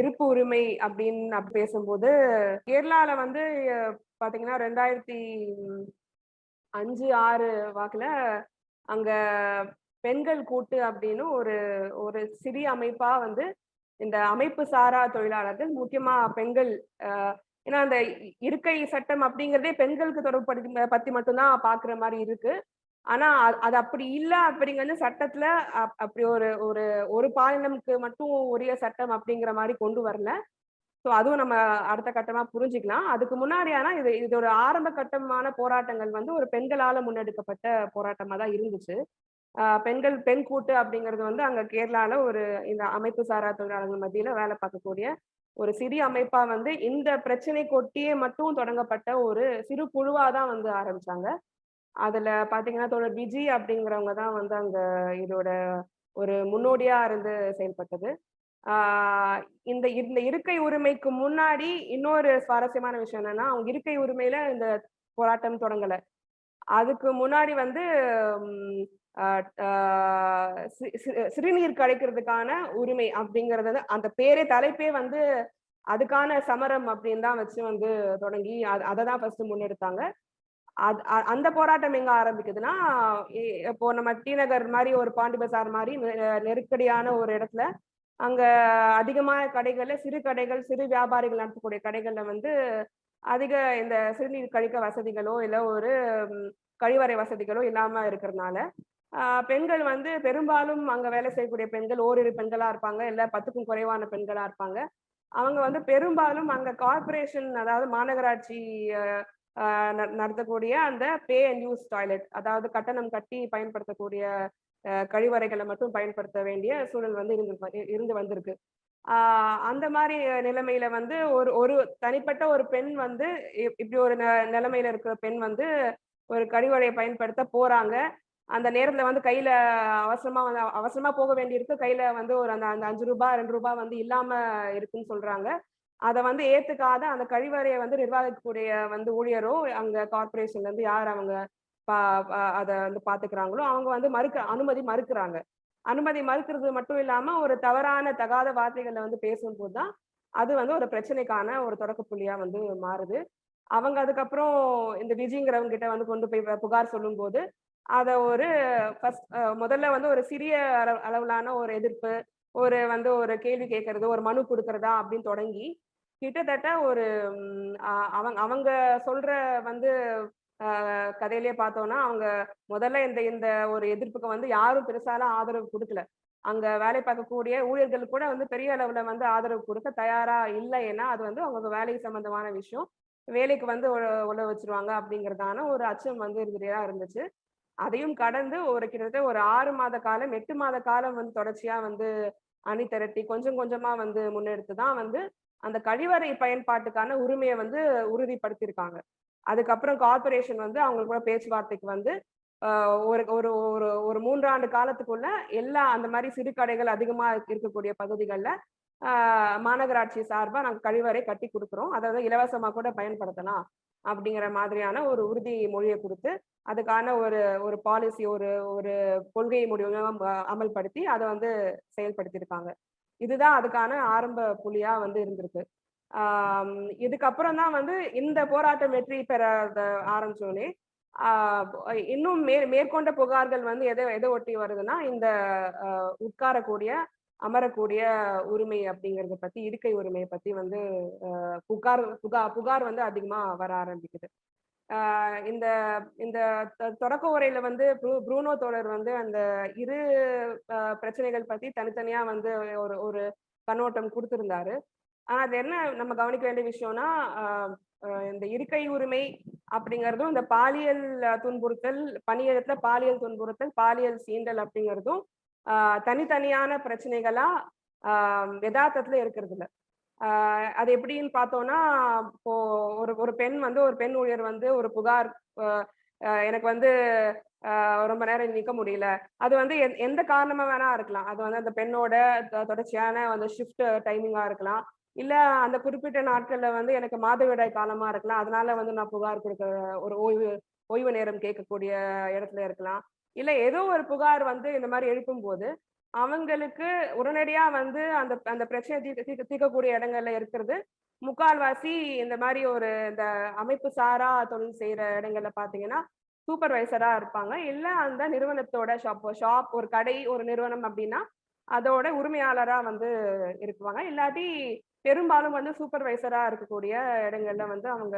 இருப்பு உரிமை அப்படின்னு அப்படி பேசும்போது கேரளால வந்து பாத்தீங்கன்னா ரெண்டாயிரத்தி அஞ்சு ஆறு வாக்குல அங்க பெண்கள் கூட்டு அப்படின்னு ஒரு ஒரு சிறிய அமைப்பா வந்து இந்த அமைப்பு சாரா தொழிலாளர்கள் முக்கியமா பெண்கள் ஏன்னா அந்த இருக்கை சட்டம் அப்படிங்கறதே பெண்களுக்கு தொடர்பு பத்தி மட்டும்தான் பாக்குற மாதிரி இருக்கு. ஆனா அது அப்படி இல்ல அப்படிங்கிறது சட்டத்துல அப்- அப்படி ஒரு ஒரு ஒரு பாலினம்க்கு மட்டும் உரிய சட்டம் அப்படிங்கிற மாதிரி கொண்டு வரல. ஸோ அதுவும் நம்ம அடுத்த கட்டமா புரிஞ்சுக்கலாம். அதுக்கு முன்னாடி ஆனா இது இது ஒரு ஆரம்ப கட்டமான போராட்டங்கள் வந்து ஒரு பெண்களால முன்னெடுக்கப்பட்ட போராட்டமா தான் இருந்துச்சு. ஆஹ் பெண்கள் பெண் கூட்டு அப்படிங்கிறது வந்து அங்க கேரளால ஒரு இந்த அமைப்பு சாரா தொழிலாளர்கள் மத்தியில வேலை பார்க்கக்கூடிய ஒரு சிறிய அமைப்பா வந்து இந்த பிரச்சனை கொட்டியே மட்டும் தொடங்கப்பட்ட ஒரு சிறு குழுவா தான் வந்து ஆரம்பிச்சாங்க. அதுல பாத்தீங்கன்னா தோழர் விஜி அப்படிங்கிறவங்க தான் வந்து அங்க இதோட ஒரு முன்னோடியா இருந்து செயல்பட்டது. ஆஹ் இந்த இந்த இருக்கை உரிமைக்கு முன்னாடி இன்னொரு சுவாரஸ்யமான விஷயம் என்னன்னா அவங்க இருக்கை உரிமையில இந்த போராட்டம் தொடங்கல. அதுக்கு முன்னாடி வந்து உம், ஆஹ் ஆஹ் சிறுநீர் கழிக்கிறதுக்கான உரிமை அப்படிங்கறது அந்த பேரே தலைப்பே வந்து அதுக்கான சமரம் அப்படின்னு தான் வச்சு வந்து தொடங்கி அதை தான் ஃபர்ஸ்ட் முன்னெடுத்தாங்க. அந்த போராட்டம் எங்க ஆரம்பிக்குதுன்னா இ- இப்போ நம்ம டி நகர் மாதிரி ஒரு பாண்டி பசார் மாதிரி நெ- நெருக்கடியான ஒரு இடத்துல அங்க அதிகமான கடைகள்ல சிறு கடைகள் சிறு வியாபாரிகள் நடத்தக்கூடிய கடைகள்ல வந்து அதிக இந்த சிறுநீர் கழிக்க வசதிகளோ இல்லை ஒரு கழிவறை வசதிகளோ இல்லாம இருக்கிறதுனால பெண்கள் வந்து பெரும்பாலும் அங்க வேலை செய்யக்கூடிய பெண்கள் ஓரிரு பெண்களா இருப்பாங்க இல்ல பத்துக்கும் குறைவான பெண்களா இருப்பாங்க. அவங்க வந்து பெரும்பாலும் அங்க கார்ப்பரேஷன் அதாவது மாநகராட்சி நடத்தக்கூடிய அந்த பே அண்ட் யூஸ் டாய்லெட் அதாவது கட்டணம் கட்டி பயன்படுத்தக்கூடிய கழிவறைகளை மட்டும் பயன்படுத்த வேண்டிய சூழல் வந்து இருந்து இருந்து வந்திருக்கு. ஆஹ் அந்த மாதிரி நிலைமையில வந்து ஒரு ஒரு தனிப்பட்ட ஒரு பெண் வந்து இப்- இப்படி ஒரு நிலைமையில இருக்கிற பெண் வந்து ஒரு கழிவறையை பயன்படுத்த போறாங்க. அந்த நேரத்துல வந்து கையில அவசரமா வந்து அவசரமா போக வேண்டியிருக்கு. கையில வந்து ஒரு அந்த அந்த அஞ்சு ரூபாய் ரெண்டு ரூபாய் வந்து இல்லாம இருக்குன்னு சொல்றாங்க. அதை வந்து ஏத்துக்காத அந்த கழிவறையை வந்து நிர்வாகிக்கக்கூடிய வந்து ஊழியரோ அங்க கார்பரேஷன்ல இருந்து யார் அவங்க அதை வந்து பாத்துக்கிறாங்களோ அவங்க வந்து மறுக்க அனுமதி மறுக்கிறாங்க. அனுமதி மறுக்கிறது மட்டும் இல்லாம ஒரு தவறான தகாத வார்த்தைகளை வந்து பேசும்போது தான் அது வந்து ஒரு பிரச்சனைக்கான ஒரு தொடக்க புள்ளியா வந்து மாறுது. அவங்க அதுக்கப்புறம் இந்த விஜிங்கிறவங்க கிட்ட வந்து கொண்டு போய் புகார் சொல்லும்போது அதை ஒரு ஃபர்ஸ்ட் முதல்ல வந்து ஒரு சிறிய அளவு- அளவிலான ஒரு எதிர்ப்பு ஒரு வந்து ஒரு கேள்வி கேட்கறது ஒரு மனு கொடுக்கறதா அப்படின்னு தொடங்கி கிட்டத்தட்ட ஒரு அவங்க அவங்க சொல்ற வந்து ஆஹ் கதையிலே பார்த்தோம்னா அவங்க முதல்ல இந்த இந்த ஒரு எதிர்ப்புக்கு வந்து யாரும் பெருசாலாம் ஆதரவு கொடுக்கல. அங்க வேலை பார்க்கக்கூடிய ஊழியர்கள் கூட வந்து பெரிய அளவுல வந்து ஆதரவு கொடுக்க தயாரா இல்லை. ஏன்னா அது வந்து அவங்க வேலை சம்பந்தமான விஷயம். வேலைக்கு வந்து உழ- வச்சிருவாங்க அப்படிங்கறதான ஒரு அச்சம் வந்து இருந்துட்டே இருந்துச்சு. அதையும் கடந்து ஒரு கிட்டத்தட்ட ஒரு ஆறு மாத காலம் எட்டு மாத காலம் வந்து தொடர்ச்சியா வந்து அணி திரட்டி கொஞ்சம் கொஞ்சமா வந்து முன்னெடுத்து தான் வந்து அந்த கழிவறை பயன்பாட்டுக்கான உரிமையை வந்து உறுதிப்படுத்தியிருக்காங்க. அதுக்கப்புறம் கார்ப்பரேஷன் வந்து அவங்க கூட பேச்சுவார்த்தைக்கு வந்து ஒரு ஒரு ஒரு ஒரு மூன்றாண்டு காலத்துக்குள்ள எல்லா அந்த மாதிரி சிறு கடைகள் அதிகமாக இருக்கக்கூடிய பகுதிகளில் மாநகராட்சி சார்பாக நாங்கள் கழிவறை கட்டி கொடுக்குறோம். அதாவது இலவசமாக கூட பயன்படுத்தலாம் அப்படிங்கிற மாதிரியான ஒரு உறுதி மொழியை கொடுத்து அதுக்கான ஒரு ஒரு பாலிசி ஒரு ஒரு கொள்கை முடிவு அமல்படுத்தி அதை வந்து செயல்படுத்தியிருக்காங்க. இதுதான் அதுக்கான ஆரம்ப புள்ளியா வந்து இருந்திருக்கு. ஆஹ் இதுக்கப்புறம் தான் வந்து இந்த போராட்டம் வெற்றி பெற ஆரம்பிச்சோடனே ஆஹ் இன்னும் மே மேற்கொண்ட புகார்கள் வந்து எதை எதை ஒட்டி வருதுன்னா இந்த ஆஹ் உட்காரக்கூடிய அமரக்கூடிய உரிமை அப்படிங்கறத பத்தி இருக்கை உரிமையை பத்தி வந்து ஆஹ் புகார் புகார் புகார் வந்து அதிகமா வர ஆரம்பிக்குது. இந்த இந்த தொடக்க உரையில வந்து ப்ரூ- ப்ரூனோ தோழர் வந்து அந்த இரு பிரச்சனைகள் பத்தி தனித்தனியா வந்து ஒரு ஒரு கண்ணோட்டம் கொடுத்திருந்தாரு. ஆனா அது என்ன நம்ம கவனிக்க வேண்டிய விஷயம்னா ஆஹ் இந்த இருக்கை உரிமை அப்படிங்கறதும் இந்த பாலியல் துன்புறுத்தல் பணியிடத்துல பாலியல் துன்புறுத்தல் பாலியல் சீண்டல் அப்படிங்கறதும் ஆஹ் தனித்தனியான பிரச்சனைகளா ஆஹ் யதார்த்தத்துல இருக்கிறது இல்ல அது எப்படின்னு பார்த்தோம்னா இப்போ ஒரு ஒரு பெண் வந்து ஒரு பெண் ஊழியர் வந்து ஒரு புகார் ஆஹ் எனக்கு வந்து ஆஹ் ரொம்ப நேரம் நிற்க முடியல. அது வந்து எந்த- எந்த காரணமா வேணா இருக்கலாம். அது வந்து அந்த பெண்ணோட தொடர்ச்சியான அந்த ஷிஃப்ட் டைமிங்கா இருக்கலாம். இல்ல அந்த குறிப்பிட்ட நாட்கள்ல வந்து எனக்கு மாதவிடாய் காலமா இருக்கலாம். அதனால வந்து நான் புகார் கொடுக்கற ஒரு ஓய்வு ஓய்வு நேரம் கேட்கக்கூடிய இடத்துல இருக்கலாம். இல்ல ஏதோ ஒரு புகார் வந்து இந்த மாதிரி எழுப்பும் போது அவங்களுக்கு உடனடியா வந்து அந்த அந்த பிரச்சனை தீர்க்க தீர்க்கக்கூடிய இடங்கள்ல இருக்கிறது. முக்கால்வாசி இந்த மாதிரி ஒரு இந்த அமைப்பு சாரா தொழில் செய்யற இடங்கள்ல பாத்தீங்கன்னா சூப்பர்வைசரா இருப்பாங்க. இல்ல அந்த நிறுவனத்தோட ஷாப் ஷாப் ஒரு கடை ஒரு நிறுவனம் அப்படின்னா அதோட உரிமையாளரா வந்து இருக்குவாங்க. இல்லாட்டி பெரும்பாலும் வந்து சூப்பர்வைசரா இருக்கக்கூடிய இடங்கள்ல வந்து அவங்க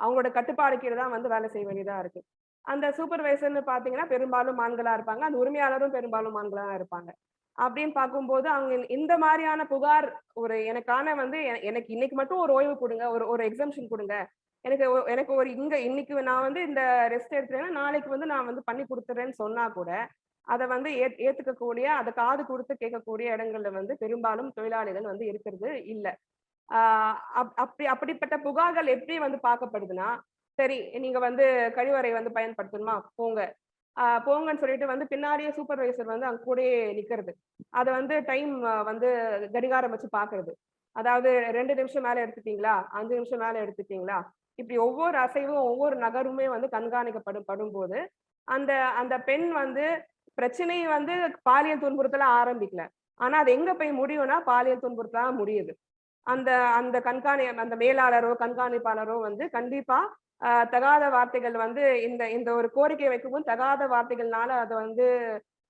அவங்களோட கட்டுப்பாடு கீழே தான் வந்து வேலை செய்ய வேண்டியதா இருக்கு. அந்த சூப்பர்வைசர்னு பார்த்தீங்கன்னா பெரும்பாலும் ஆண்களா இருப்பாங்க. அந்த உரிமையாளரும் பெரும்பாலும் ஆண்களா தான் இருப்பாங்க. அப்படின்னு பார்க்கும்போது அவங்க இந்த- மாதிரியான புகார் ஒரு எனக்கான வந்து எனக்கு இன்னைக்கு மட்டும் ஒரு ஓய்வு கொடுங்க ஒரு ஒரு எக்ஸம்ஷன் கொடுங்க. எனக்கு ஒ- எனக்கு ஒரு இங்க இன்னைக்கு நான் வந்து இந்த ரெஸ்ட் எடுத்துறேன்னா நாளைக்கு வந்து நான் வந்து பண்ணி கொடுத்துறேன்னு சொன்னா கூட அதை வந்து ஏ ஏத்துக்கக்கூடிய அதை காது கொடுத்து கேட்கக்கூடிய இடங்கள்ல வந்து பெரும்பாலும் தொழிலாளிகள் வந்து இருக்கிறது இல்லை. அப்- அப்படி அப்படிப்பட்ட புகார்கள் எப்படி வந்து பார்க்கப்படுதுன்னா சரி நீங்க வந்து கழிவறை வந்து பயன்படுத்தணுமா? போங்க. போங்கன்னு சொல்லிட்டு வந்து பின்னாடியே சூப்பர்வைசர் வந்து அங்க கூடயே நிக்கிறது. அதை வந்து டைம் வந்து கடிகாரம் வச்சு பாக்குறது. அதாவது ரெண்டு நிமிஷம் மேல எடுத்துட்டீங்களா? அஞ்சு நிமிஷம் மேல எடுத்துட்டீங்களா? இப்படி ஒவ்வொரு அசைவும் ஒவ்வொரு நகருமே வந்து கண்காணிக்கப்படும் படும்போது அந்த அந்த பெண் வந்து பிரச்சனை வந்து பாலியல் துன்புறுத்தல ஆரம்பிக்கல. ஆனா அது எங்க போய் முடியும்னா பாலியல் துன்புறுத்தலா முடியுது. அந்த அந்த கண்காணி அந்த மேலாளரோ கண்காணிப்பாளரோ வந்து கண்டிப்பா தகாத வார்த்தைகள் வந்து இந்த இந்த ஒரு கோரிக்கை வைக்கவும் தகாத வார்த்தைகள்னால அதை வந்து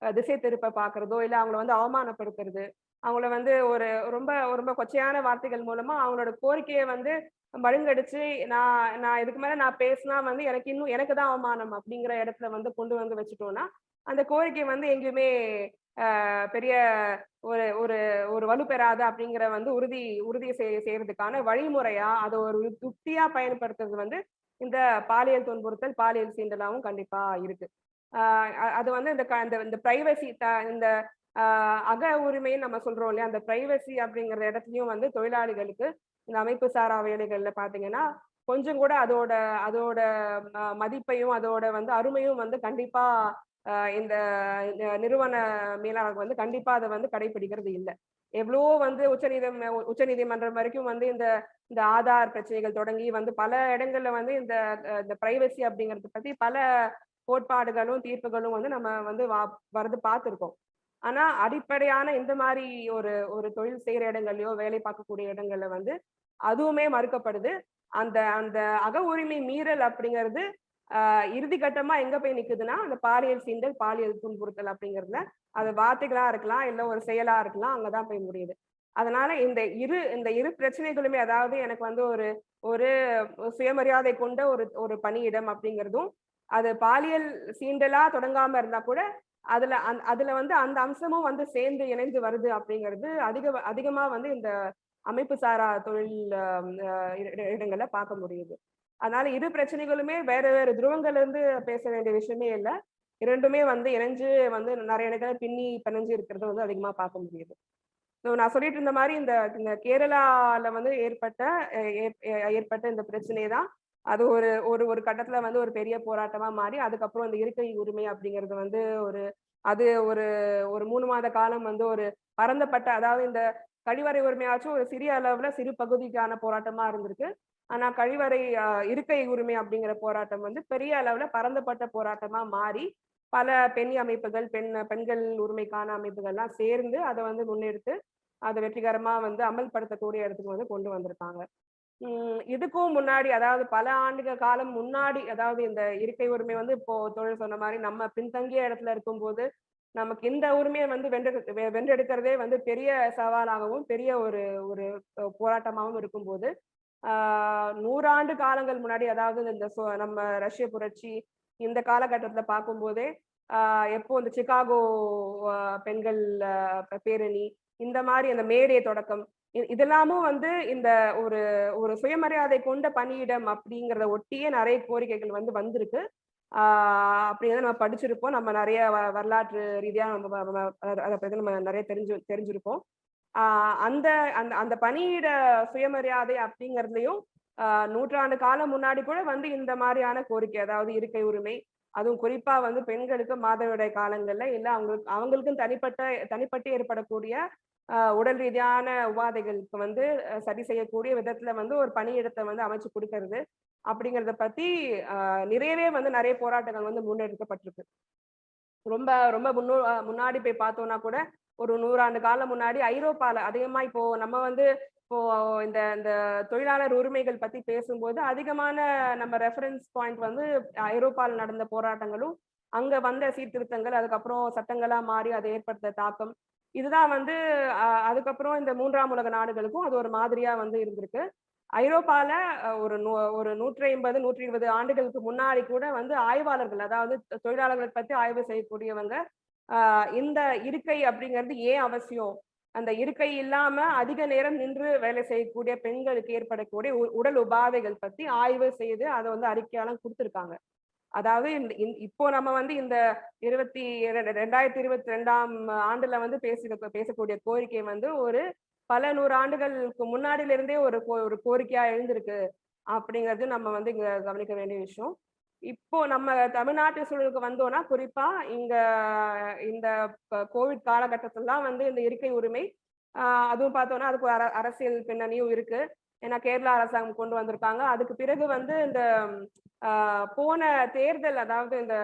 திசை திருப்ப பாக்குறதோ இல்ல அவங்கள வந்து அவமானப்படுத்துறது. அவங்கள வந்து ஒரு ரொம்ப ரொம்ப கொச்சையான வார்த்தைகள் மூலமா அவங்களோட கோரிக்கையை வந்து மழுங்கடிச்சு நான் நான் இதுக்கு மேல நான் பேசினா வந்து எனக்கு இன்னும் எனக்கு தான் அவமானம் அப்படிங்கிற இடத்துல வந்து கொண்டு வந்து வச்சுட்டோம்னா அந்த கோரிக்கை வந்து எங்கேயுமே ஆஹ் பெரிய ஒரு ஒரு ஒரு வலுப்பெறாது அப்படிங்கிற வந்து உறுதி உறுதி செய் செய்யறதுக்கான வழிமுறையா அதை ஒரு யுக்தியா பயன்படுத்துறது வந்து இந்த பாலியல் துன்புறுத்தல் பாலியல் சீண்டலாவும் கண்டிப்பா இருக்கு. ஆஹ் அது வந்து இந்த இந்த- பிரைவசி இந்த ஆஹ் அக உரிமைன்னு நம்ம சொல்றோம் இல்லையா? அந்த பிரைவசி அப்படிங்கிற இடத்துலயும் வந்து தொழிலாளிகளுக்கு இந்த அமைப்பு சாரா வேலைகள்ல பாத்தீங்கன்னா கொஞ்சம் கூட அதோட அதோட மதிப்பையும் அதோட வந்து அருமையும் வந்து கண்டிப்பா இந்த இந்த நிறுவன மேலாளர்கள் வந்து கண்டிப்பா அதை வந்து கடைபிடிக்கிறது இல்லை. எவ்வளவோ வந்து உச்சநீதிம உச்சநீதிமன்றம் வரைக்கும் வந்து இந்த இந்த ஆதார் பிரச்சனைகள் தொடங்கி வந்து பல இடங்கள்ல வந்து இந்த இந்த பிரைவசி அப்படிங்கறத பத்தி பல கோட்பாடுகளும் தீர்ப்புகளும் வந்து நம்ம வந்து வா- வரது பார்த்திருக்கோம். ஆனா அடிப்படையான இந்த மாதிரி ஒரு ஒரு தொழில் செய்யற இடங்கள்லயோ வேலை பார்க்கக்கூடிய இடங்கள்ல வந்து அதுவுமே மறுக்கப்படுது. அந்த அந்த அக உரிமை மீறல் அப்படிங்கிறது இறுதி கட்டமா எங்க போய் நிக்குதுன்னா அந்த பாலியல் சீண்டல் பாலியல் துன்புறுத்தல் அப்படிங்கறதுல அது வார்த்தைகளா இருக்கலாம் இல்ல ஒரு செயலா இருக்கலாம் அங்கதான் போய் முடியுது. அதனால இந்த இரு இந்த இரு பிரச்சனைகளுமே அதாவது எனக்கு வந்து ஒரு ஒரு சுயமரியாதை கொண்ட ஒரு ஒரு பணியிடம் அப்படிங்கிறதும் அது பாலியல் சீண்டலா தொடங்காம இருந்தா கூட அதுல அந் அதுல வந்து அந்த அம்சமும் வந்து சேர்ந்து இணைந்து வருது அப்படிங்கிறது அதிக அதிகமா வந்து இந்த அமைப்பு சாரா தொழில் அஹ் இடங்கள்ல பார்க்க முடியுது. அதனால இரு பிரச்சனைகளுமே வேற வேற துருவங்கள்ல இருந்து பேச வேண்டிய விஷயமே இல்லை. இரண்டுமே வந்து இணைஞ்சு வந்து நிறைய இடத்துல பின்னி பிணைஞ்சு இருக்கிறத வந்து அதிகமா பார்க்க முடியுது. ஸோ நான் சொல்லிட்டு இருந்த மாதிரி இந்த இந்த கேரளால வந்து ஏற்பட்ட ஏற்பட்ட இந்த பிரச்சனை தான். அது ஒரு ஒரு ஒரு கட்டத்துல வந்து ஒரு பெரிய போராட்டமா மாறி அதுக்கப்புறம் இந்த இருக்கை உரிமை அப்படிங்கிறது வந்து ஒரு அது ஒரு ஒரு மூணு மாத காலம் வந்து ஒரு பரந்தப்பட்ட அதாவது இந்த கழிவறை உரிமையாச்சும் ஒரு சிறிய அளவுல சிறு பகுதிக்கான போராட்டமா இருந்திருக்கு. ஆனா கழிவறை இருக்கை உரிமை அப்படிங்கிற போராட்டம் வந்து பெரிய அளவுல பரந்தப்பட்ட போராட்டமா மாறி பல பெண் அமைப்புகள் பெண் பெண்கள் உரிமைக்கான அமைப்புகள்லாம் சேர்ந்து அதை வந்து முன்னெடுத்து அதை வெற்றிகரமா வந்து அமல்படுத்தக்கூடிய இடத்துக்கு வந்து கொண்டு வந்திருக்காங்க. உம் இதுக்கும் முன்னாடி அதாவது பல ஆண்டுகள் காலம் முன்னாடி அதாவது இந்த இருக்கை உரிமை வந்து இப்போ தொழில் சொன்ன மாதிரி நம்ம பின்தங்கிய இடத்துல இருக்கும்போது நமக்கு இந்த உரிமையை வந்து வென்றெடு வெ- வென்றெடுக்கிறதே வந்து பெரிய சவாலாகவும் பெரிய ஒரு ஒரு போராட்டமாகவும் இருக்கும்போது நூறாண்டு காலங்கள் முன்னாடி அதாவது இந்த சோ- நம்ம ரஷ்ய புரட்சி இந்த காலகட்டத்துல பார்க்கும்போதே ஆஹ் எப்போ இந்த சிகாகோ பெண்கள் பேரணி இந்த மாதிரி அந்த மேடை தொடக்கம் இதெல்லாமும் வந்து இந்த ஒரு ஒரு சுயமரியாதை கொண்ட பணியிடம் அப்படிங்கிறத ஒட்டியே நிறைய கோரிக்கைகள் வந்து வந்திருக்கு. ஆஹ் அப்படிங்கிறத நம்ம படிச்சிருப்போம். நம்ம நிறைய வ- வரலாற்று ரீதியா நம்ம அத- அதை பத்தி நம்ம நிறைய தெரிஞ்சு தெரிஞ்சிருப்போம். அந்த அந்த அந்த பணியிட சுயமரியாதை அப்படிங்கிறதுலையும் ஆஹ் நூற்றாண்டு காலம் முன்னாடி கூட வந்து இந்த மாதிரியான கோரிக்கை அதாவது இருக்கை உரிமை அதுவும் குறிப்பா வந்து பெண்களுக்கு மாதவிடாய் காலங்கள்ல இல்ல அவங்களுக்கு அவங்களுக்கும் தனிப்பட்ட தனிப்பட்டு ஏற்படக்கூடிய ஆஹ் உடல் ரீதியான உபாதைகளுக்கு வந்து சரி செய்யக்கூடிய விதத்துல வந்து ஒரு பணியிடத்தை வந்து அமைச்சு கொடுக்கறது அப்படிங்கறத பத்தி ஆஹ் நிறையவே வந்து நிறைய போராட்டங்கள் வந்து முன்னெடுக்கப்பட்டிருக்கு. ரொம்ப ரொம்ப முன்னோ முன்னாடி போய் பார்த்தோம்னா கூட ஒரு நூறாண்டு காலம் முன்னாடி ஐரோப்பால அதிகமா இப்போ நம்ம வந்து இப்போ இந்த இந்த தொழிலாளர் உரிமைகள் பத்தி பேசும்போது அதிகமான நம்ம ரெஃபரன்ஸ் பாயிண்ட் வந்து ஐரோப்பால நடந்த போராட்டங்களும் அங்க வந்த சீர்திருத்தங்கள் அதுக்கப்புறம் சட்டங்களா மாறி அதை ஏற்படுத்த தாக்கம். இதுதான் வந்து அஹ், அதுக்கப்புறம் இந்த மூன்றாம் உலக நாடுகளுக்கும் அது ஒரு மாதிரியா வந்து இருந்திருக்கு. ஐரோப்பால ஒரு நூ ஒரு நூற்றி ஐம்பது நூற்றி இருபது ஆண்டுகளுக்கு முன்னாடி கூட வந்து ஆய்வாளர்கள் அதாவது தொழிலாளர்களை பத்தி ஆய்வு செய்யக்கூடியவங்க ஆஹ் இந்த இருக்கை அப்படிங்கிறது ஏன் அவசியம்? அந்த இருக்கை இல்லாம அதிக நேரம் நின்று வேலை செய்யக்கூடிய பெண்களுக்கு ஏற்படக்கூடிய உடல் உபாதைகள் பத்தி ஆய்வு செய்து அதை வந்து அறிக்கையாளம் கொடுத்துருக்காங்க. அதாவது இப்போ நம்ம வந்து இந்த இருபத்தி ரெண்டாயிரத்தி இருபத்தி ரெண்டாம் ஆண்டுல வந்து பேசி பேசக்கூடிய கோரிக்கை வந்து ஒரு பல நூறு ஆண்டுகளுக்கு முன்னாடில இருந்தே ஒரு கோ- ஒரு கோரிக்கையா எழுந்திருக்கு. அப்படிங்கிறது நம்ம வந்து இங்க கவனிக்க வேண்டிய விஷயம். இப்போ நம்ம தமிழ்நாட்டு சூழலுக்கு வந்தோம்னா குறிப்பா இங்க இந்த கோவிட் காலகட்டத்துலதான் வந்து இந்த இருக்கை உரிமை ஆஹ் அதுவும் பார்த்தோம்னா அதுக்கு அர- அரசியல் பின்னணியும் இருக்கு. ஏன்னா கேரளா அரசாங்கம் கொண்டு வந்திருக்காங்க. அதுக்கு பிறகு வந்து இந்த ஆஹ் போன தேர்தல் அதாவது இந்த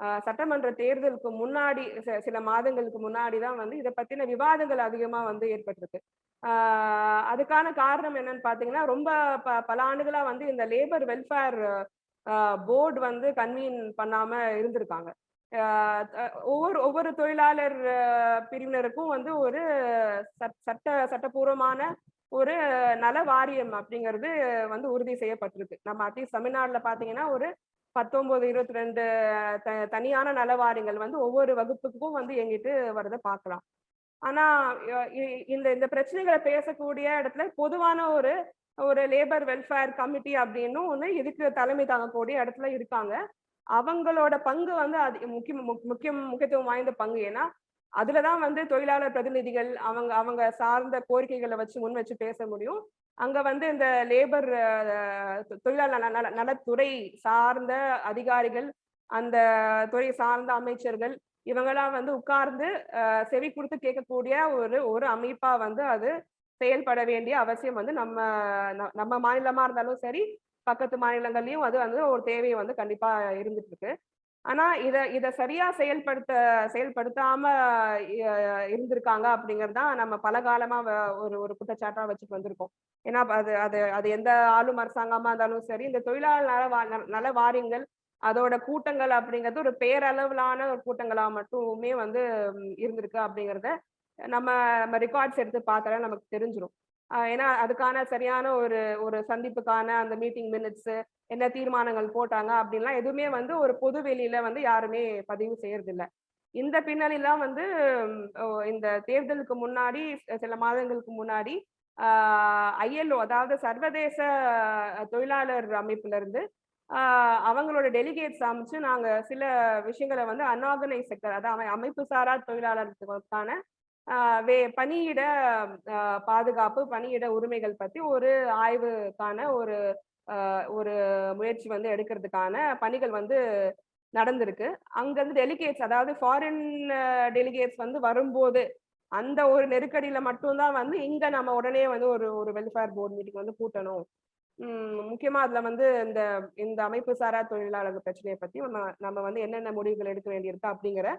ஆஹ் சட்டமன்ற தேர்தலுக்கு முன்னாடி சில மாதங்களுக்கு முன்னாடி தான் வந்து இதை பத்தின விவாதங்கள் அதிகமா வந்து ஏற்பட்டிருக்கு. ஆஹ் அதுக்கான காரணம் என்னன்னு பாத்தீங்கன்னா ரொம்ப ப- பல ஆண்டுகளா வந்து இந்த லேபர் வெல்ஃபேர் போர்டு வந்து கன்வீன் பண்ணாம இருந்திருக்காங்க. ஆஹ் ஒவ்வொரு ஒவ்வொரு தொழிலாளர் பிரிவினருக்கும் வந்து ஒரு சட்ட சட்டபூர்வமான ஒரு நல வாரியம் அப்படிங்கிறது வந்து உறுதி செய்யப்பட்டிருக்கு. நம்ம அட்லீஸ்ட் தமிழ்நாட்டில் பாத்தீங்கன்னா ஒரு பத்தொன்பது இருபத்தி ரெண்டு த தனியான நல வாரியங்கள் வந்து ஒவ்வொரு வகுப்புக்கும் வந்து எங்கிட்டு வரதை பார்க்கலாம் ஆனா இந்த இந்த பிரச்சனைகளை பேசக்கூடிய இடத்துல பொதுவான ஒரு ஒரு லேபர் வெல்ஃபேர் கமிட்டி அப்படின்னு ஒன்று இதுக்கு தலைமை தாங்கக்கூடிய இடத்துல இருக்காங்க. அவங்களோட பங்கு வந்து அது முக்கியம் முக்கியம் முக்கியத்துவம் வாய்ந்த பங்கு. ஏன்னா அதுலதான் வந்து தொழிலாளர் பிரதிநிதிகள் அவங்க அவங்க சார்ந்த கோரிக்கைகளை வச்சு முன் வச்சு பேச முடியும். அங்க வந்து இந்த லேபர் தொழிலாளர் நல- நலத்துறை சார்ந்த அதிகாரிகள் அந்த துறை சார்ந்த அமைச்சர்கள் இவங்கெல்லாம் வந்து உட்கார்ந்து அஹ், செவி கொடுத்து கேட்கக்கூடிய ஒரு ஒரு அமைப்பா வந்து அது செயல்பட வேண்டிய அவசியம் வந்து நம்ம நம்ம மாநிலமா இருந்தாலும் சரி பக்கத்து மாநிலங்கள்லயும் அது வந்து ஒரு தேவை வந்து கண்டிப்பா இருந்துட்டு இருக்கு ஆனா இத இத சரியா செயல்படுத்த செயல்படுத்தாம இருந்திருக்காங்க அப்படிங்கறதுதான் நம்ம பல காலமா ஒரு ஒரு குற்றச்சாட்டா வச்சுட்டு வந்திருக்கோம். ஏன்னா அது அது அது எந்த ஆளும் அரசாங்கமா இருந்தாலும் சரி இந்த தொழிலாளர் நல நல- வாரியங்கள் அதோட கூட்டங்கள் அப்படிங்கிறது ஒரு பேரளவிலான ஒரு கூட்டங்களா மட்டுமே வந்து இருந்திருக்கு அப்படிங்கிறத நம்ம நம்ம ரெக்கார்ட்ஸ் எடுத்து பார்த்தாலே நமக்கு தெரிஞ்சிடும் ஆஹ் ஏன்னா அதுக்கான சரியான ஒரு ஒரு சந்திப்புக்கான அந்த மீட்டிங் மினிட்ஸ் என்ன தீர்மானங்கள் போட்டாங்க அப்படின்லாம் எதுவுமே வந்து ஒரு பொது வெளியில வந்து யாருமே பதிவு செய்யறது இல்ல இந்த பின்னணிலாம் வந்து இந்த தேர்தலுக்கு முன்னாடி சில மாதங்களுக்கு முன்னாடி ஐஎல்ஓ அதாவது சர்வதேச தொழிலாளர் அமைப்புல இருந்து ஆஹ் அவங்களோட டெலிகேட்ஸ் அமைச்சு நாங்க சில விஷயங்களை வந்து அன்ஆர்கனைஸ் செக்டர் அதாவது அமைப்பு சாரா தொழிலாளர்களுக்கான வே பணியிட பாதுகாப்பு பணியிட உரிமைகள் பத்தி ஒரு ஆய்வுக்கான ஒரு ஆஹ் ஒரு முயற்சி வந்து எடுக்கிறதுக்கான பணிகள் வந்து நடந்திருக்கு. அங்கிருந்து டெலிகேட்ஸ் அதாவது ஃபாரின் டெலிகேட்ஸ் வந்து வரும்போது அந்த ஒரு நெருக்கடியில மட்டும்தான் வந்து இங்க நம்ம உடனே வந்து ஒரு ஒரு வெல்ஃபேர் போர்டு மீட்டிங் வந்து கூட்டணும். உம் முக்கியமா அதுல வந்து இந்த இந்த அமைப்பு சாரா தொழிலாளர் பிரச்சனையை பத்தி நம்ம நம்ம வந்து என்னென்ன முடிவுகள் எடுக்க வேண்டியிருக்கு அப்படிங்கிற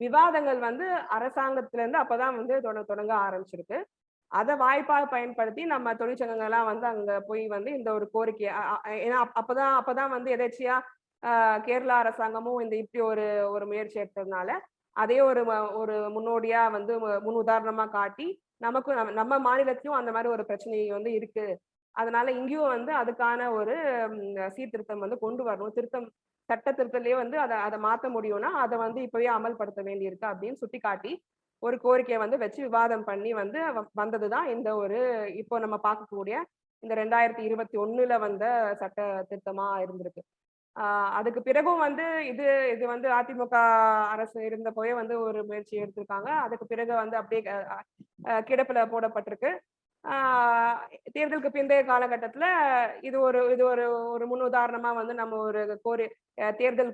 விவாதங்கள் வந்து அரசாங்கத்துல இருந்து அப்பதான் வந்து தொட தொடங்க ஆரம்பிச்சிருக்கு. அதை வாய்ப்பாக பயன்படுத்தி நம்ம தொழிற்சங்கங்கள்லாம் வந்து அங்க போய் வந்து இந்த ஒரு கோரிக்கை ஏன்னா அப்ப- அப்பதான் அப்பதான் வந்து எதேச்சியா ஆஹ் கேரளா அரசாங்கமும் இந்த இப்படி ஒரு ஒரு முயற்சி எடுத்ததுனால அதே ஒரு ஒரு முன்னோடியா வந்து முன் உதாரணமா காட்டி நமக்கும் நம்ம நம்ம மாநிலத்திலும் அந்த மாதிரி ஒரு பிரச்சனை வந்து இருக்கு. அதனால இங்கேயும் வந்து அதுக்கான ஒரு சீர்திருத்தம் வந்து கொண்டு வரணும். திருத்தம் சட்ட திருத்தத்திலேயே வந்து அதை அதை மாத்த முடியும்னா அதை வந்து இப்பவே அமல்படுத்த வேண்டியிருக்கு அப்படின்னு சுட்டி காட்டி ஒரு கோரிக்கையை வந்து வச்சு விவாதம் பண்ணி வந்து வந்ததுதான் இந்த ஒரு இப்போ நம்ம பார்க்கக்கூடிய இந்த ரெண்டாயிரத்தி இருபத்தி ஒண்ணுல வந்த சட்ட திருத்தமா இருந்திருக்கு. ஆஹ் அதுக்கு பிறகும் வந்து இது இது வந்து அதிமுக அரசு இருந்தப்போவே வந்து ஒரு முயற்சி எடுத்திருக்காங்க. அதுக்கு பிறகு வந்து அப்படியே கிடப்புல போடப்பட்டிருக்கு. தேர்தலுக்கு பிந்தைய காலகட்டத்துல இது ஒரு இது ஒரு ஒரு முன் உதாரணமா வந்து நம்ம ஒரு கோரி தேர்தல்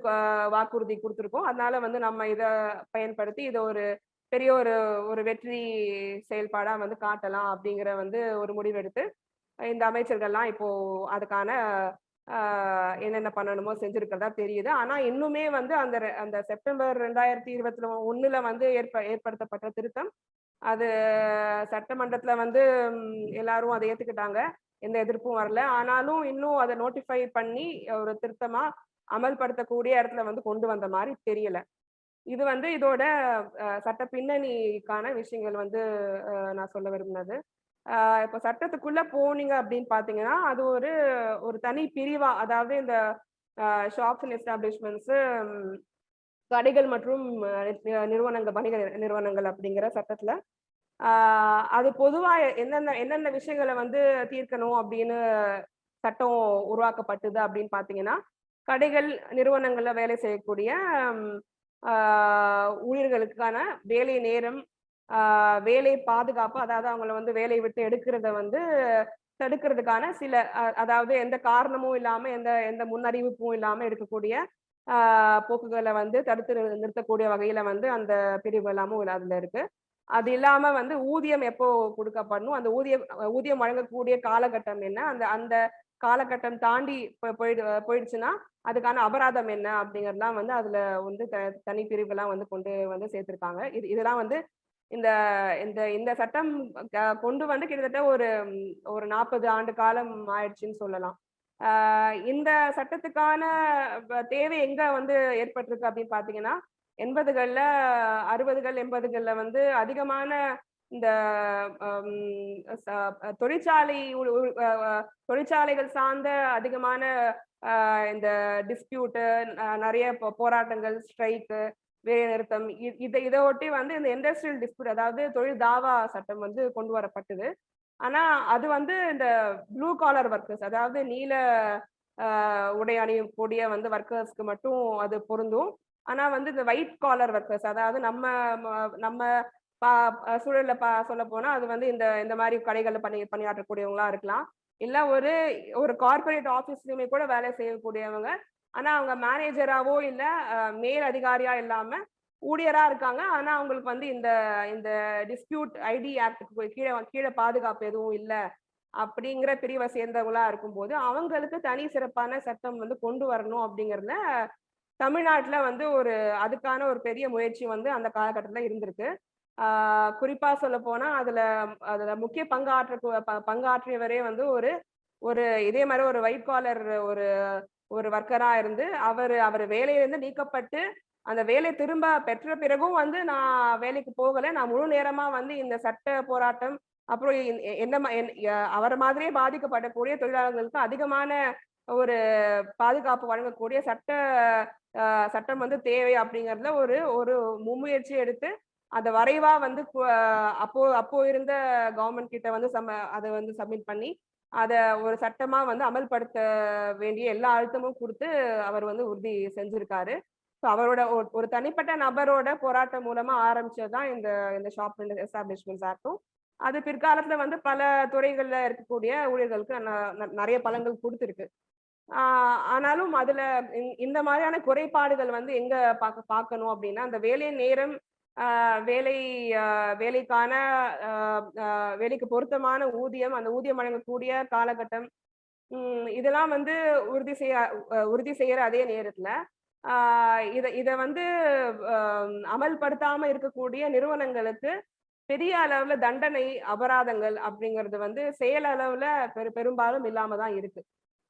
வாக்குறுதி கொடுத்துருக்கோம். அதனால வந்து நம்ம இதை பயன்படுத்தி இதை ஒரு பெரிய ஒரு ஒரு வெற்றி செயல்பாடா வந்து காட்டலாம் அப்படிங்கிற வந்து ஒரு முடிவெடுத்து இந்த அமைச்சர்கள்லாம் இப்போ அதுக்கான ஆஹ் என்னென்ன பண்ணணுமோ செஞ்சிருக்கிறதா தெரியுது. ஆனா இன்னுமே வந்து அந்த அந்த செப்டம்பர் ரெண்டாயிரத்தி இருபத்தி ஒண்ணுல வந்து ஏற்ப ஏற்படுத்தப்பட்ட திருத்தம் அது சட்டமன்றத்துல வந்து எல்லாரும் அதை ஏத்துக்கிட்டாங்க. எந்த எதிர்ப்பும் வரல. ஆனாலும் இன்னும் அதை நோட்டிஃபை பண்ணி ஒரு திருத்தமா அமல்படுத்தக்கூடிய இடத்துல வந்து கொண்டு வந்த மாதிரி தெரியல. இது வந்து இதோட சட்ட பின்னணிக்கான விஷயங்கள் வந்து நான் சொல்ல விரும்பினது. ஆஹ் இப்போ சட்டத்துக்குள்ள போனீங்க அப்படின்னு பாத்தீங்கன்னா அது ஒரு ஒரு தனி பிரிவா அதாவது இந்த ஷாப்ஸ் அண்ட் எஸ்டாப்ளிஷ்மெண்ட்ஸு கடைகள் மற்றும் நிறுவனங்கள் வணிக நிறுவனங்கள் அப்படிங்கிற சட்டத்துல ஆஹ் அது பொதுவா என்னென்ன என்னென்ன விஷயங்களை வந்து தீர்க்கணும் அப்படின்னு சட்டம் உருவாக்கப்பட்டது அப்படின்னு பாத்தீங்கன்னா கடைகள் நிறுவனங்கள்ல வேலை செய்யக்கூடிய ஆஹ் ஊழியர்களுக்கான வேலை நேரம் வேலை பாதுகாப்பு அதாவது அவங்கள வந்து வேலையை விட்டு எடுக்கிறத வந்து தடுக்கிறதுக்கான சில அதாவது எந்த காரணமும் இல்லாம எந்த எந்த முன்னறிவிப்பும் இல்லாம இருக்கக்கூடிய போக்குகளை வந்து தடுத்து நிறுத்தக்கூடிய வகையில வந்து அந்த பிரிவு எல்லாமும் அதுல இருக்கு. அது இல்லாம வந்து ஊதியம் எப்போ கொடுக்கப்படணும்? அந்த ஊதியம் ஊதியம் வழங்கக்கூடிய காலகட்டம் என்ன? அந்த அந்த காலகட்டம் தாண்டி போயிடு போயிடுச்சுன்னா அதுக்கான அபராதம் என்ன? அப்படிங்கறதுலாம் வந்து அதுல வந்து த- தனி பிரிவுகள்லாம் வந்து கொண்டு வந்து சேர்த்திருக்காங்க. இது இதெல்லாம் வந்து இந்த இந்த இந்த சட்டம் கொண்டு வந்து கிட்டத்தட்ட ஒரு ஒரு நாற்பது ஆண்டு காலம் ஆயிடுச்சுன்னு சொல்லலாம். இந்த சட்டத்துக்கான தேவை எங்க வந்து ஏற்பட்டிருக்கு அப்படின்னு பாத்தீங்கன்னா எண்பதுகள்ல அறுபதுகள் எண்பதுகள்ல வந்து அதிகமான இந்த ஹம், தொழிற்சாலை உ- தொழிற்சாலைகள் சார்ந்த அதிகமான ஆஹ் இந்த டிஸ்பியூட்டு நிறைய போராட்டங்கள் ஸ்ட்ரைக்கு வேலை நிறுத்தம் இதை இதை ஒட்டி வந்து இந்த இண்டஸ்ட்ரியல் டிஸ்பியூட் அதாவது தொழில் தாவா சட்டம் வந்து கொண்டு வரப்பட்டது. ஆனா அது வந்து இந்த ப்ளூ காலர் ஒர்க்கர்ஸ் அதாவது நீல ஆஹ் உடை அணியக்கூடிய வந்து ஒர்க்கர்ஸ்க்கு மட்டும் அது பொருந்தும். ஆனா வந்து இந்த ஒயிட் காலர் ஒர்க்கர்ஸ் அதாவது நம்ம நம்ம பா சூழல்ல பா சொல்ல போனா அது வந்து இந்த இந்த மாதிரி கடைகள்ல பணி பணியாற்றக்கூடியவங்களா இருக்கலாம். இல்ல ஒரு ஒரு கார்ப்பரேட் ஆபீஸ்லயுமே கூட வேலை செய்யக்கூடியவங்க. ஆனா அவங்க மேனேஜராவோ இல்ல மேல் அதிகாரியா இல்லாம ஊழியரா இருக்காங்க. ஆனா அவங்களுக்கு வந்து இந்த இந்த டிஸ்பியூட் ஐடி ஆக்டுக்கு கீழே கீழே பாதுகாப்பு எதுவும் இல்ல அப்படிங்கிற பிரிவை சேர்ந்தவங்களா இருக்கும்போது அவங்களுக்கு தனி சிறப்பான சட்டம் வந்து கொண்டு வரணும் அப்படிங்கறதுல தமிழ்நாட்டுல வந்து ஒரு அதுக்கான ஒரு பெரிய முயற்சி வந்து அந்த காலகட்டத்துல இருந்திருக்கு. ஆஹ் குறிப்பா சொல்ல போனா அதுல அதுல முக்கிய பங்காற்ற பங்காற்றியவரே வந்து ஒரு ஒரு இதே மாதிரி ஒரு ஒயிட் காலர் ஒரு ஒரு ஒர்க்கரா இருந்து அவர் அவர் வேலையிலிருந்து நீக்கப்பட்டு அந்த வேலை திரும்ப பெற்ற பிறகும் வந்து நான் வேலைக்கு போகலை. நான் முழு நேரமா வந்து இந்த சட்ட போராட்டம் அப்புறம் என்ன அவர் என்- அவரை மாதிரியே பாதிக்கப்படக்கூடிய தொழிலாளர்களுக்கு அதிகமான ஒரு பாதுகாப்பு வழங்கக்கூடிய சட்ட ஆஹ் சட்டம் வந்து தேவை அப்படிங்கறதுல ஒரு ஒரு முன்முயற்சி எடுத்து அதை வரைவா வந்து அப்போ அப்போ இருந்த கவர்மெண்ட் கிட்ட வந்து சம அதை வந்து சப்மிட் பண்ணி அதை ஒரு சட்டமா வந்து அமல்படுத்த வேண்டிய எல்லா அழுத்தமும் கொடுத்து அவர் வந்து உறுதி செஞ்சிருக்காரு. ஸோ அவரோட ஒரு- ஒரு தனிப்பட்ட நபரோட போராட்டம் மூலமா ஆரம்பிச்சதுதான் இந்த இந்த ஷாப் எஸ்டாப்ளிஷ்மெண்ட்ஸ் ஆக்டும் அது பிற்காலத்துல வந்து பல துறைகள்ல இருக்கக்கூடிய ஊழியர்களுக்கு ந- ந- நிறைய பலன்கள் கொடுத்துருக்கு. ஆஹ் ஆனாலும் அதுல இந்த- மாதிரியான குறைபாடுகள் வந்து எங்க பார்க்க பார்க்கணும் அப்படின்னா அந்த வேலை நேரம் ஆஹ் வேலை ஆஹ் வேலைக்கான ஆஹ் வேலைக்கு பொருத்தமான ஊதியம் அந்த ஊதியம் வழங்கக்கூடிய காலகட்டம் உம் இதெல்லாம் வந்து உறுதி செய்ய உறுதி செய்யற அதே நேரத்துல இதை இதை வந்து ஆஹ் அமல்படுத்தாம இருக்கக்கூடிய நிறுவனங்களுக்கு பெரிய அளவுல தண்டனை அபராதங்கள் அப்படிங்கிறது வந்து செயல் அளவுல பெரு பெரும்பாலும் இல்லாம தான் இருக்கு.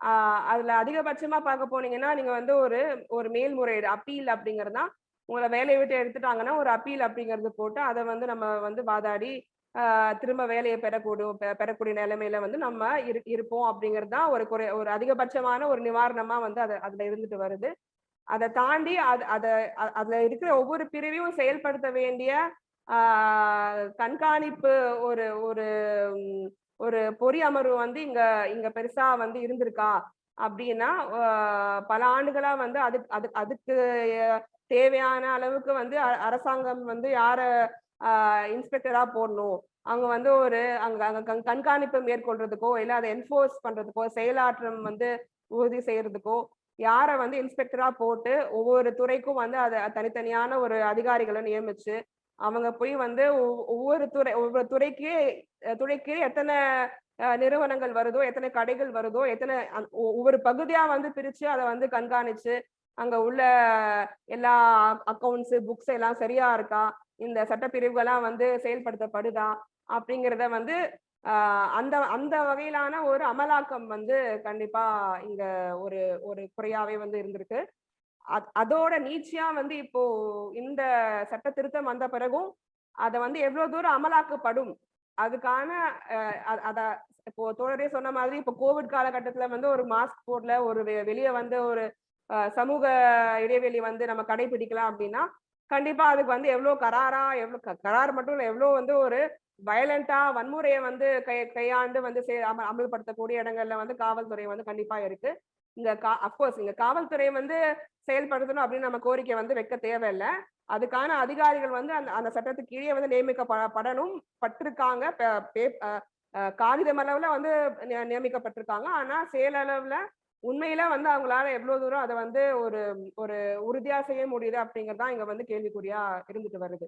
ஆஹ் அதுல அதிகபட்சமா பார்க்க போனீங்கன்னா நீங்க வந்து ஒரு ஒரு மேல்முறையீடு அப்பீல் அப்படிங்கறதா உங்களை வேலையை விட்டு எடுத்துட்டாங்கன்னா ஒரு அப்பீல் அப்படிங்கிறது போட்டு அதை வந்து நம்ம வந்து வாதாடி ஆஹ் திரும்ப வேலையை பெறக்கூடிய பெறக்கூடிய நிலைமையில வந்து நம்ம இரு இருப்போம் அப்படிங்கிறது தான் ஒரு குறை ஒரு அதிகபட்சமான ஒரு நிவாரணமா வந்து அது அதுல இருந்துட்டு வருது. அதை தாண்டி அது அதை அதுல இருக்கிற ஒவ்வொரு பிரிவையும் செயல்படுத்த வேண்டிய கண்காணிப்பு ஒரு ஒரு ஒரு பொறி அமர்வு வந்து இங்க இங்க பெருசா வந்து இருந்திருக்கா அப்படின்னா பல ஆண்டுகளா வந்து அதுக்கு அது அதுக்கு தேவையான அளவுக்கு வந்து அ- அரசாங்கம் வந்து யார இன்ஸ்பெக்டரா போடணும்? அவங்க வந்து ஒரு அங்க அங்க கண்- கண்காணிப்பு மேற்கொள்றதுக்கோ இல்ல அதை என்ஃபோர்ஸ் பண்றதுக்கோ செயலாற்றம் வந்து உறுதி செய்யறதுக்கோ யாரை வந்து இன்ஸ்பெக்டரா போட்டு ஒவ்வொரு துறைக்கும் வந்து அதை தனித்தனியான ஒரு அதிகாரிகளை நியமிச்சு அவங்க போய் வந்து ஒவ்வொரு துறை ஒவ்வொரு துறைக்கு துறைக்கு எத்தனை நிறுவனங்கள் வருதோ எத்தனை கடைகள் வருதோ எத்தனை ஒ- ஒவ்வொரு பகுதியா வந்து பிரிச்சு அதை வந்து கண்காணிச்சு அங்க உள்ள எல்லா அக்கௌண்ட்ஸ் புக்ஸ் எல்லாம் சரியா இருக்கா? இந்த சட்டப்பிரிவுகள்லாம் வந்து செயல்படுத்தப்படுதா? அப்படிங்கிறத வந்து அந்த அந்த வகையிலான ஒரு அமலாக்கம் வந்து கண்டிப்பா இங்க ஒரு ஒரு குறையாவே வந்து இருந்திருக்கு. அத்- அதோட நீட்சியா வந்து இப்போ இந்த சட்ட திருத்தம் வந்த பிறகும் அதை வந்து எவ்வளவு தூரம் அமலாக்கப்படும்? அதுக்கான அத இப்போ தோழரே சொன்ன மாதிரி இப்போ கோவிட் காலகட்டத்துல வந்து ஒரு மாஸ்க் போடல ஒரு வெளியே வந்து ஒரு சமூக இடைவெளி வந்து நம்ம கடைபிடிக்கலாம் அப்படின்னா கண்டிப்பா அதுக்கு வந்து எவ்வளவு கராரா எவ்வளவு கரார் மட்டும் இல்லை எவ்வளவு வந்து ஒரு வயலண்டா வன்முறையை வந்து கை கையாண்டு வந்து அமல்படுத்தக்கூடிய இடங்கள்ல வந்து காவல்துறை வந்து கண்டிப்பா இருக்கு. இங்க கா அப்கோர்ஸ் இங்க காவல்துறை வந்து செயல்படுத்தணும் அப்படின்னு நம்ம கோரிக்கை வந்து வைக்க தேவையில்லை. அதுக்கான அதிகாரிகள் வந்து அந்த அந்த சட்டத்துக்கு கீழே வந்து நியமிக்கப்படணும் பட்டிருக்காங்க. காகிதம் அளவுல வந்து நியமிக்கப்பட்டிருக்காங்க. ஆனா செயல் அளவுல உண்மையில வந்து அவங்களால எவ்வளவு தூரம் அதை வந்து ஒரு ஒரு உறுதியா செய்ய முடியுது அப்படிங்கறதான் இங்க வந்து கேள்விக்குறியா இருந்துட்டு வருது.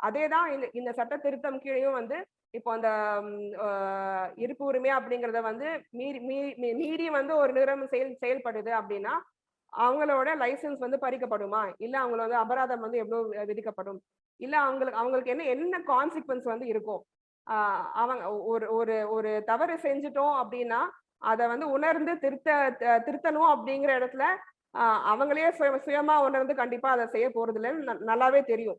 அதேதான் இந்த இந்த சட்ட திருத்தம் கீழேயும் வந்து இப்போ அந்த இருப்பு உரிமை அப்படிங்கறத வந்து மீறி மீறி மீறி வந்து ஒரு நிறுவனம் செயல் செயல்படுது அப்படின்னா அவங்களோட லைசென்ஸ் வந்து பறிக்கப்படுமா? இல்ல அவங்கள வந்து அபராதம் வந்து எவ்வளவு விதிக்கப்படும்? இல்ல அவங்களுக்கு அவங்களுக்கு என்ன என்ன கான்சிக்வன்ஸ் வந்து இருக்கும் ஆஹ் அவங்க ஒரு ஒரு ஒரு தவறு செஞ்சுட்டோம் அப்படின்னா அதை வந்து உணர்ந்து திருத்த திருத்தணும் அப்படிங்கிற இடத்துல அவங்களே சுய சுயமா உணர்ந்து கண்டிப்பா அதை செய்ய போறது இல்லைன்னு நல்லாவே தெரியும்.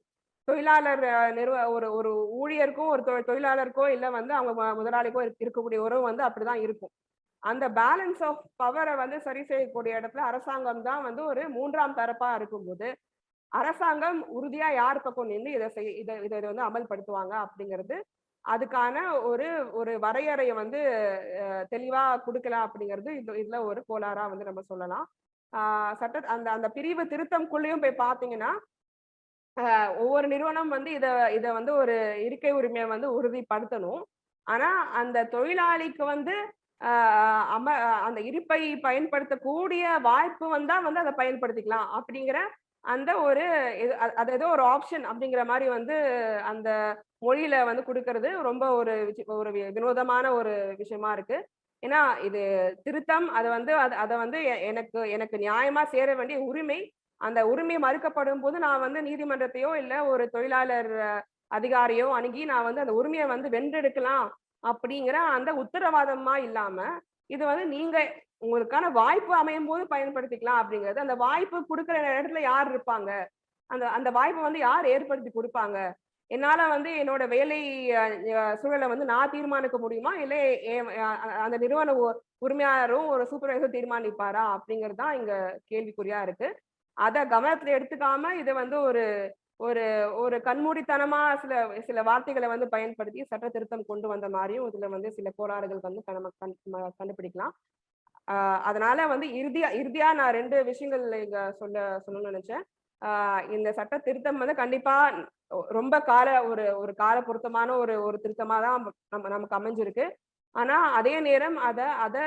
தொழிலாளர் நிறுவ ஒரு ஒரு ஊழியருக்கும் ஒரு தொ- தொழிலாளருக்கோ இல்ல வந்து அவங்க முதலாளிக்கோ இருக்கக்கூடிய உறவு வந்து அப்படிதான் இருக்கும். அந்த பேலன்ஸ் ஆஃப் பவரை வந்து சரி செய்யக்கூடிய இடத்துல அரசாங்கம் தான் வந்து ஒரு மூன்றாம் தரப்பா இருக்கும்போது அரசாங்கம் உறுதியா யார் பக்கம் நின்று இதை செய் இதை இதை இதை வந்து அமல்படுத்துவாங்க அப்படிங்கிறது அதுக்கான ஒரு ஒரு வரையறையை வந்து அஹ், தெளிவா கொடுக்கலாம் அப்படிங்கிறது இது இதுல ஒரு கோளாறா வந்து நம்ம சொல்லலாம். ஆஹ் சட்ட அந்த அந்த பிரிவு திருத்தம்குள்ளேயும் போய் பார்த்தீங்கன்னா ஒவ்வொரு நிறுவனம் வந்து இதை இதை வந்து ஒரு இருக்கை உரிமையை வந்து உறுதிப்படுத்தணும். ஆனா அந்த தொழிலாளிக்கு வந்து ஆஹ் அம அந்த இருப்பை பயன்படுத்தக்கூடிய வாய்ப்பு வந்தா வந்து அதை பயன்படுத்திக்கலாம். அப்படிங்கிற அந்த ஒரு இது- அது ஏதோ ஒரு ஆப்ஷன் அப்படிங்கிற மாதிரி வந்து அந்த மொழியில வந்து கொடுக்கறது ரொம்ப ஒரு ஒரு வி- வினோதமான ஒரு விஷயமா இருக்கு. ஏன்னா இது திருத்தம் அது வந்து அது அதை வந்து எனக்கு எனக்கு நியாயமா சேர வேண்டிய உரிமை அந்த உரிமை மறுக்கப்படும் போது நான் வந்து நீதிமன்றத்தையோ இல்ல ஒரு தொழிலாளர் அதிகாரியோ அணுகி நான் வந்து அந்த உரிமையை வந்து வென்றெடுக்கலாம் அப்படிங்கிற அந்த உத்தரவாதமா இல்லாம இது வந்து நீங்க உங்களுக்கான வாய்ப்பு அமையும் போது பயன்படுத்திக்கலாம் அப்படிங்கிறது. அந்த வாய்ப்பு கொடுக்குற இடத்துல யார் இருப்பாங்க? அந்த அந்த வாய்ப்பை வந்து யார் ஏற்படுத்தி கொடுப்பாங்க? என்னால வந்து என்னோட வேலை சூழலை வந்து நான் தீர்மானிக்க முடியுமா? இல்லை எ- அந்த நிறுவன உ- உரிமையாளரும் ஒரு சூப்பர்வைசர் தீர்மானிப்பாரா? அப்படிங்கிறது தான் இங்க கேள்விக்குறியா இருக்கு. அத கவனத்துல எடுத்துக்காம இதை வந்து ஒரு ஒரு ஒரு கண்மூடித்தனமா சில சில வார்த்தைகளை வந்து பயன்படுத்தி சட்ட திருத்தம் கொண்டு வந்த மாதிரியும் இதுல வந்து சில கோளாறுகள் வந்து நம்ம கண் கண்டுபிடிக்கலாம். ஆஹ் அதனால வந்து இறுதியா இறுதியா நான் ரெண்டு விஷயங்கள் இங்க சொல்ல சொல்லணும்னு நினைச்சேன். ஆஹ் இந்த சட்ட திருத்தம் வந்து கண்டிப்பா ரொம்ப கால ஒரு ஒரு கால பொருத்தமான ஒரு ஒரு திருத்தமா தான் நம்ம நமக்கு அமைஞ்சிருக்கு. ஆனா அதே நேரம் அத அத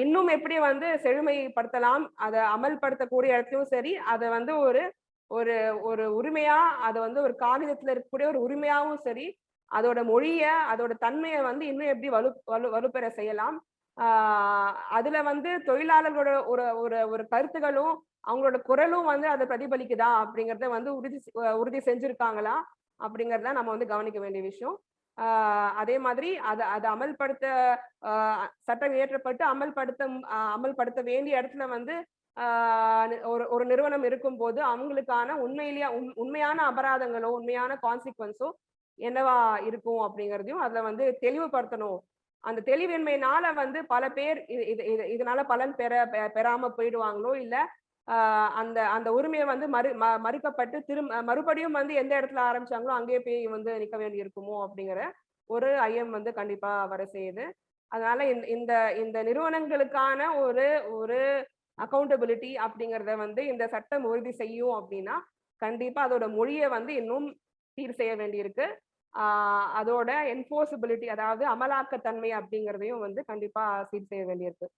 இன்னும் எப்படி வந்து செழுமைப்படுத்தலாம் அதை அமல்படுத்தக்கூடிய இடத்துலையும் சரி அதை வந்து ஒரு ஒரு ஒரு உரிமையா அதை வந்து ஒரு காகிதத்துல இருக்கக்கூடிய ஒரு உரிமையாவும் சரி அதோட மொழிய அதோட தன்மையை வந்து இன்னும் எப்படி வலு வலு வலுப்பெற செய்யலாம். ஆஹ் அதுல வந்து தொழிலாளர்களோட ஒரு ஒரு ஒரு கருத்துகளும் அவங்களோட குரலும் வந்து அதை பிரதிபலிக்குதா அப்படிங்கறத வந்து உறுதி உறுதி செஞ்சிருக்காங்களா அப்படிங்கறத நம்ம வந்து கவனிக்க வேண்டிய விஷயம். அதே மாதிரி அதை அதை அமல்படுத்த ஆஹ் சட்டம் இயற்றப்பட்டு அமல்படுத்த அமல்படுத்த வேண்டிய இடத்துல வந்து ஒரு ஒரு நிறுவனம் இருக்கும்போது அவங்களுக்கான உண்மையிலேயே உண்- உண்மையான அபராதங்களோ உண்மையான கான்சிக்வன்ஸோ என்னவா இருக்கும் அப்படிங்கிறதையும் அதுல வந்து தெளிவுபடுத்தணும். அந்த தெளிவின்மையினால வந்து பல பேர் இது இது இது- இதனால பலன் பெற பெறாம போயிடுவாங்களோ இல்ல அந்த அந்த உரிமையை வந்து மறு ம- மறுக்கப்பட்டு திரும்ப மறுபடியும் வந்து எந்த இடத்துல ஆரம்பிச்சாங்களோ அங்கேயே போய் வந்து நிற்க வேண்டி இருக்குமோ அப்படிங்கிற ஒரு ஐயம் வந்து கண்டிப்பா வர செய்யுது. அதனால இந்த இந்த நிறுவனங்களுக்கான ஒரு ஒரு அக்கௌண்டபிலிட்டி அப்படிங்கறத வந்து இந்த சட்டம் உறுதி செய்யும் அப்படின்னா கண்டிப்பா அதோட மொழியை வந்து இன்னும் சீர் செய்ய வேண்டியிருக்கு. ஆஹ் அதோட என்ஃபோர்ஸபிலிட்டி அதாவது அமலாக்கத்தன்மை அப்படிங்கிறதையும் வந்து கண்டிப்பா சீர் செய்ய வேண்டியிருக்கு.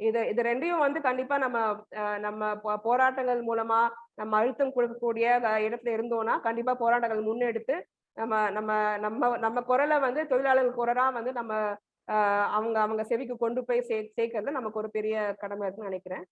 இது இது ரெண்டையும் வந்து கண்டிப்பா நம்ம அஹ் நம்ம போ- போராட்டங்கள் மூலமா நம்ம அழுத்தம் கொடுக்கக்கூடிய இடத்துல இருந்தோம்னா கண்டிப்பா போராட்டங்கள் முன்னெடுத்து நம்ம நம்ம நம்ம நம்ம குரலை வந்து தொழிலாளர்கள் குரலா வந்து நம்ம அவங்க அவங்க செவிக்கு கொண்டு போய் சே சேர்க்கறது நமக்கு ஒரு பெரிய கடமை இருக்குன்னு நினைக்கிறேன்.